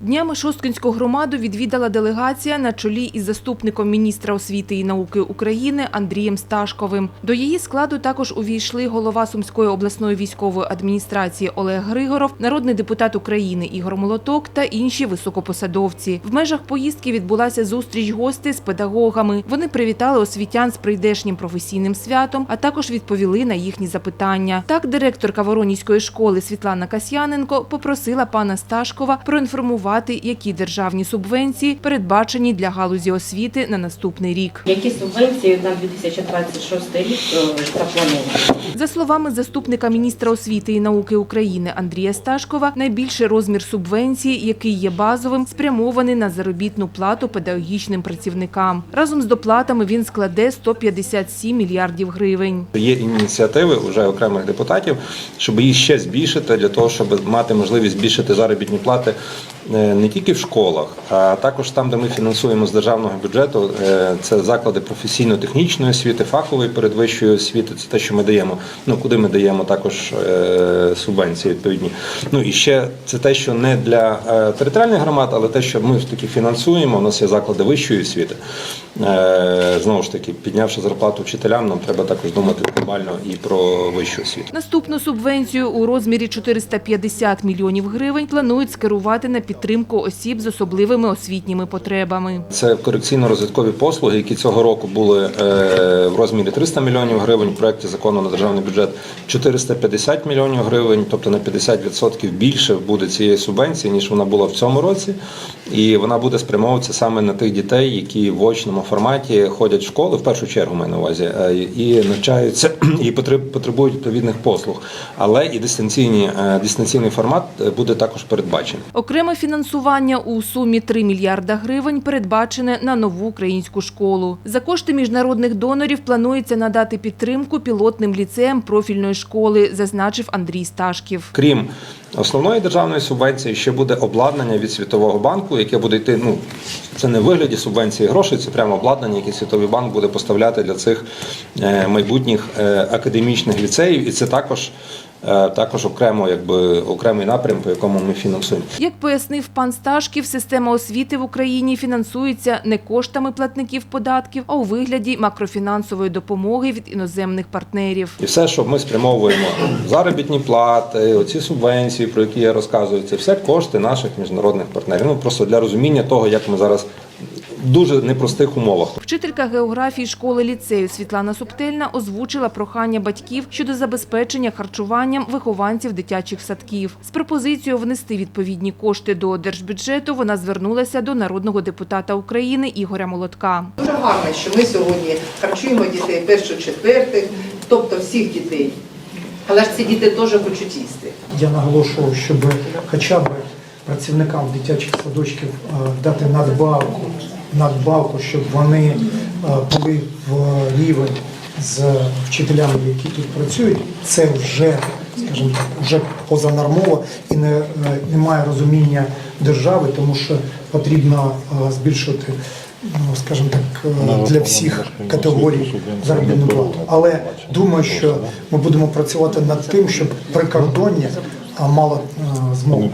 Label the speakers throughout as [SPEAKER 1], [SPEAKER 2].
[SPEAKER 1] Днями Шосткинську громаду відвідала делегація на чолі із заступником міністра освіти і науки України Андрієм Сташковим. До її складу також увійшли голова Сумської обласної військової адміністрації Олег Григоров, народний депутат України Ігор Молоток та інші високопосадовці. В межах поїздки відбулася зустріч гостей з педагогами. Вони привітали освітян з прийдешнім професійним святом, а також відповіли на їхні запитання. Так, директорка Воронізької школи Світлана Касьяненко попросила пана Сташкова проінформувати, які державні субвенції передбачені для галузі освіти на наступний рік.
[SPEAKER 2] Які субвенції на 2026 рік е, заплановані?
[SPEAKER 1] За словами заступника міністра освіти і науки України Андрія Сташкова, найбільший розмір субвенції, який є базовим, спрямований на заробітну плату педагогічним працівникам. Разом з доплатами він складе 157 мільярдів гривень.
[SPEAKER 3] Є ініціативи вже окремих депутатів, щоб їх ще збільшити для того, щоб мати можливість збільшити заробітні плати не тільки в школах, а також там, де ми фінансуємо з державного бюджету. е, Це заклади професійно-технічної освіти, фахової передвищої освіти. Це те, що ми даємо. Ну куди ми даємо також е, субвенції відповідні. Ну і ще це те, що не для е, територіальних громад, але те, що ми ж таки фінансуємо. У нас є заклади вищої освіти. Е, Знову ж таки, піднявши зарплату вчителям, нам треба також думати глобально і про вищу освіту.
[SPEAKER 1] Наступну субвенцію у розмірі 450 мільйонів гривень планують скерувати на підтримку осіб з особливими освітніми потребами.
[SPEAKER 3] Це корекційно-розвиткові послуги, які цього року були е, в розмірі 300 мільйонів гривень. В проєкті закону на державний бюджет 450 мільйонів гривень, тобто на 50% більше буде цієї субвенції, ніж вона була в цьому році. І вона буде спрямовуватися саме на тих дітей, які в очному форматі ходять в школи, в першу чергу маю на увазі, е, і навчаються і потреб- потребують відповідних послуг. Але і дистанційні, е, дистанційний формат е, буде також передбачений.
[SPEAKER 1] Окреме фінансування у сумі 3 мільярда гривень передбачене на нову українську школу. За кошти міжнародних донорів планується надати підтримку пілотним ліцеям профільної школи, зазначив Андрій Сташків.
[SPEAKER 3] Крім основної державної субвенції, ще буде обладнання від Світового банку, яке буде йти. Ну це не в вигляді субвенції грошей, це прямо обладнання, яке Світовий банк буде поставляти для цих е, майбутніх академічних ліцеїв, і це також. е, Також окремо, якби окремий напрям, по якому ми фінансуємо.
[SPEAKER 1] Як пояснив пан Сташків, система освіти в Україні фінансується не коштами платників податків, а у вигляді макрофінансової допомоги від іноземних партнерів.
[SPEAKER 3] І все, що ми спрямовуємо заробітні плати, оці субвенції, про які я розказую, це все кошти наших міжнародних партнерів. Ну просто для розуміння того, як ми зараз дуже непростих умовах.
[SPEAKER 1] Вчителька географії школи ліцею Світлана Субтельна озвучила прохання батьків щодо забезпечення харчуванням вихованців дитячих садків. З пропозицією внести відповідні кошти до держбюджету вона звернулася до народного депутата України Ігоря Молотка.
[SPEAKER 4] Дуже гарно, що ми сьогодні харчуємо дітей перших-четвертих, тобто всіх дітей. Але ж ці діти теж хочуть їсти.
[SPEAKER 5] Я наголошував, щоб хоча б працівникам дитячих садочків е, дати надбавку, надбавку, щоб вони е, були в рівень з вчителями, які тут працюють. Це вже, скажімо вже позанормово і не, е, немає розуміння держави, тому що потрібно е, збільшувати. Ну, скажімо так, для всіх категорій заробітну плату. Але думаю, що ми будемо працювати над тим, щоб прикордоння а мало е, змоги.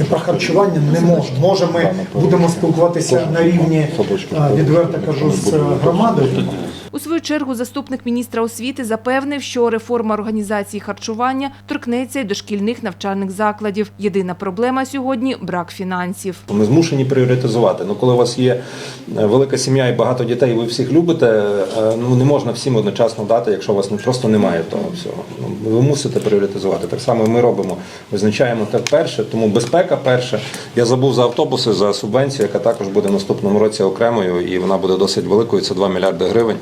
[SPEAKER 5] І про харчування не може. Може, ми будемо спілкуватися на рівні, е, відверто кажу, з громадою.
[SPEAKER 1] Свою чергу заступник міністра освіти запевнив, що реформа організації харчування торкнеться й дошкільних навчальних закладів. Єдина проблема сьогодні брак фінансів.
[SPEAKER 3] Ми змушені пріоритизувати. Ну, коли у вас є е, велика сім'я і багато дітей, ви всіх любите, е, ну не можна всім одночасно дати, якщо у вас ну, просто немає того всього. Ну, ви мусите пріоритизувати. Так само ми робимо. Визначаємо те перше, тому безпека перше. Я забув за автобуси, за субвенцію, яка також буде в наступному році окремою, і вона буде досить великою. Це 2 мільярди гривень.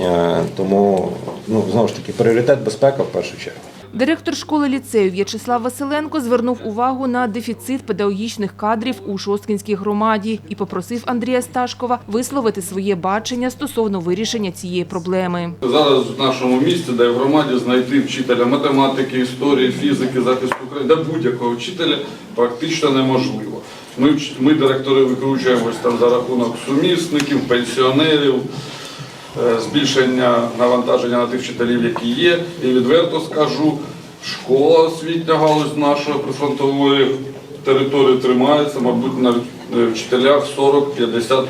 [SPEAKER 3] Е, Тому ну знову ж таки пріоритет безпека в першу чергу.
[SPEAKER 1] Директор школи ліцею В'ячеслав Василенко звернув увагу на дефіцит педагогічних кадрів у Шосткінській громаді і попросив Андрія Сташкова висловити своє бачення стосовно вирішення цієї проблеми.
[SPEAKER 6] Зараз в нашому місті, де в громаді знайти вчителя математики, історії, фізики, захисту України, де будь-якого вчителя практично неможливо. Ми, ми директори викручуємось там за рахунок сумісників, пенсіонерів, збільшення навантаження на тих вчителів, які є. І відверто скажу, школа освітня галузь нашої прифронтової території тримається, мабуть, на е, вчителях 40-50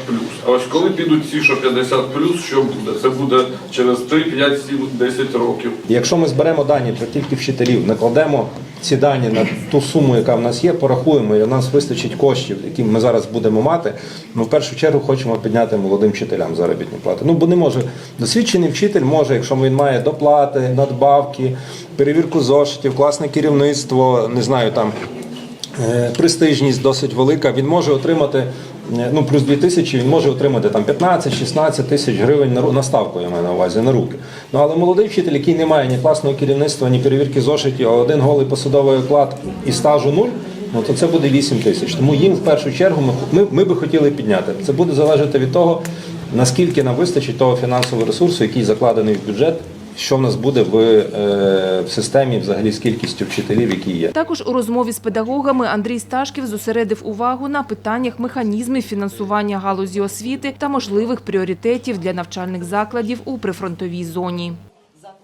[SPEAKER 6] А ось коли підуть ці, що 50 що буде? Це буде через 3, 5, 7, 10 років.
[SPEAKER 3] Якщо ми зберемо дані про кількість вчителів, накладемо ці дані на ту суму, яка в нас є, порахуємо, і у нас вистачить коштів, які ми зараз будемо мати. Ми в першу чергу хочемо підняти молодим вчителям заробітні плати. Ну бо не може досвідчений вчитель може, якщо він має доплати, надбавки, перевірку зошитів, класне керівництво, не знаю там. е, Престижність досить велика. Він може отримати ну плюс 2 тисячі. Він може отримати там 15-16 тисяч гривень на на ставку. Я маю на увазі на руки. Ну але молодий вчитель, який не має ні класного керівництва, ні перевірки зошитів, а один голий посадовий оклад і стажу нуль. Ну то це буде 8 тисяч. Тому їм в першу чергу ми, ми, ми би хотіли підняти. Це буде залежати від того, наскільки нам вистачить того фінансового ресурсу, який закладений в бюджет. Що в нас буде в, е, в системі взагалі з кількістю вчителів, які є.
[SPEAKER 1] Також у розмові з педагогами Андрій Сташків зосередив увагу на питаннях механізмів фінансування галузі освіти та можливих пріоритетів для навчальних закладів у прифронтовій зоні.